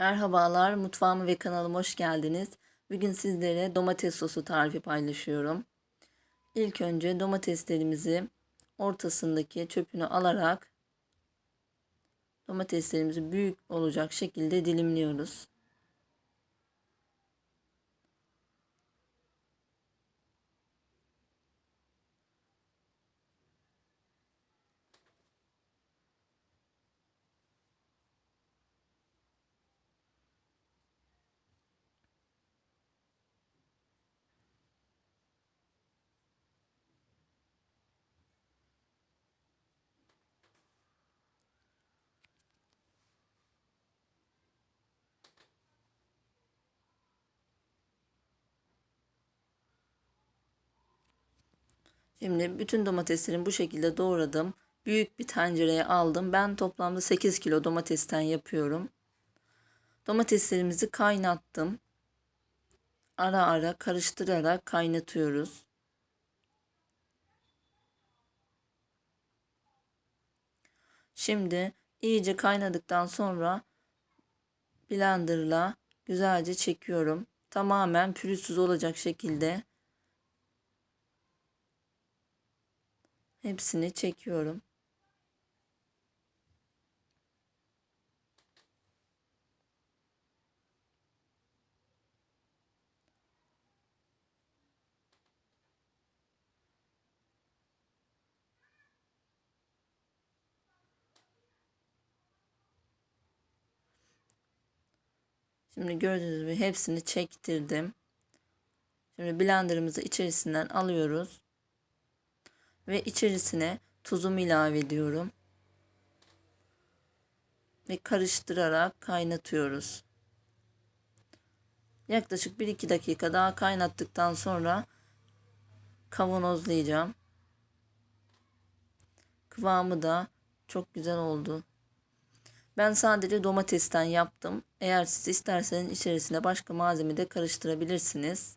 Merhabalar, mutfağıma ve kanalıma hoş geldiniz. Bugün sizlere domates sosu tarifi paylaşıyorum. İlk önce domateslerimizi ortasındaki çöpünü alarak domateslerimizi büyük olacak şekilde dilimliyoruz. Şimdi bütün domateslerimi bu şekilde doğradım. Büyük bir tencereye aldım. Ben toplamda 8 kilo domatesten yapıyorum. Domateslerimizi kaynattım. Ara ara karıştırarak kaynatıyoruz. Şimdi iyice kaynadıktan sonra blenderla güzelce çekiyorum. Tamamen pürüzsüz olacak şekilde Hepsini çekiyorum. Şimdi gördüğünüz gibi hepsini çektirdim. Şimdi blenderımızı içerisinden alıyoruz ve içerisine tuzumu ilave ediyorum. Ve karıştırarak kaynatıyoruz. Yaklaşık 1-2 dakika daha kaynattıktan sonra kavanozlayacağım. Kıvamı da çok güzel oldu. Ben sadece domatesten yaptım. Eğer siz isterseniz içerisine başka malzeme de karıştırabilirsiniz.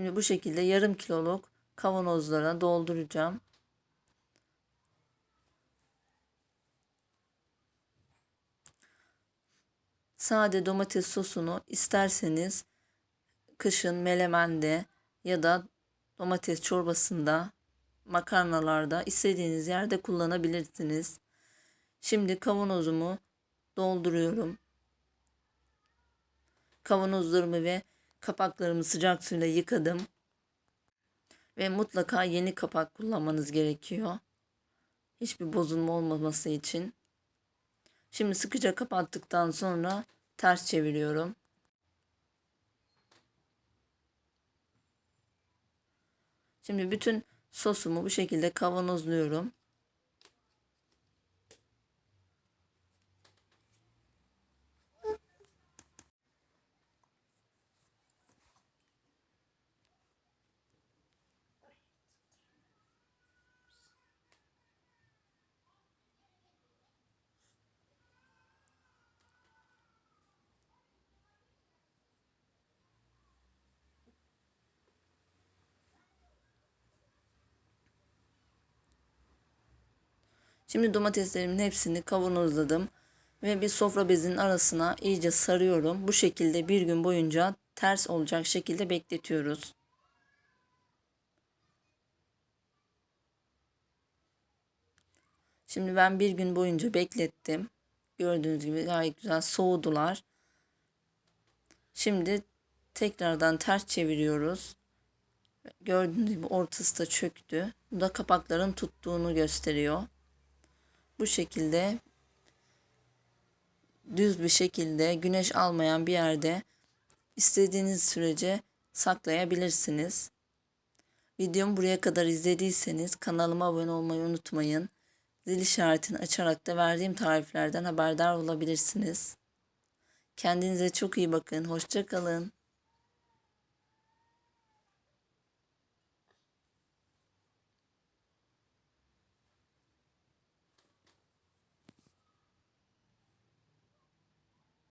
Şimdi bu şekilde yarım kiloluk kavanozlara dolduracağım. Sade domates sosunu isterseniz kışın melemende ya da domates çorbasında, makarnalarda istediğiniz yerde kullanabilirsiniz. Şimdi kavanozumu dolduruyorum. Kavanozlarımı ve Kapaklarımı sıcak suyla yıkadım. Ve mutlaka yeni kapak kullanmanız gerekiyor. Hiçbir bozulma olmaması için. Şimdi sıkıca kapattıktan sonra ters çeviriyorum. Şimdi bütün sosumu bu şekilde kavanozluyorum. Şimdi domateslerimin hepsini kavanozladım ve bir sofra bezinin arasına iyice sarıyorum. Bu şekilde bir gün boyunca ters olacak şekilde bekletiyoruz. Şimdi ben bir gün boyunca beklettim. Gördüğünüz gibi gayet güzel soğudular. Şimdi tekrardan ters çeviriyoruz. Gördüğünüz gibi ortası da çöktü. Bu da kapakların tuttuğunu gösteriyor bu şekilde düz bir şekilde güneş almayan bir yerde istediğiniz sürece saklayabilirsiniz. Videomu buraya kadar izlediyseniz kanalıma abone olmayı unutmayın. Zil işaretini açarak da verdiğim tariflerden haberdar olabilirsiniz. Kendinize çok iyi bakın. Hoşçakalın.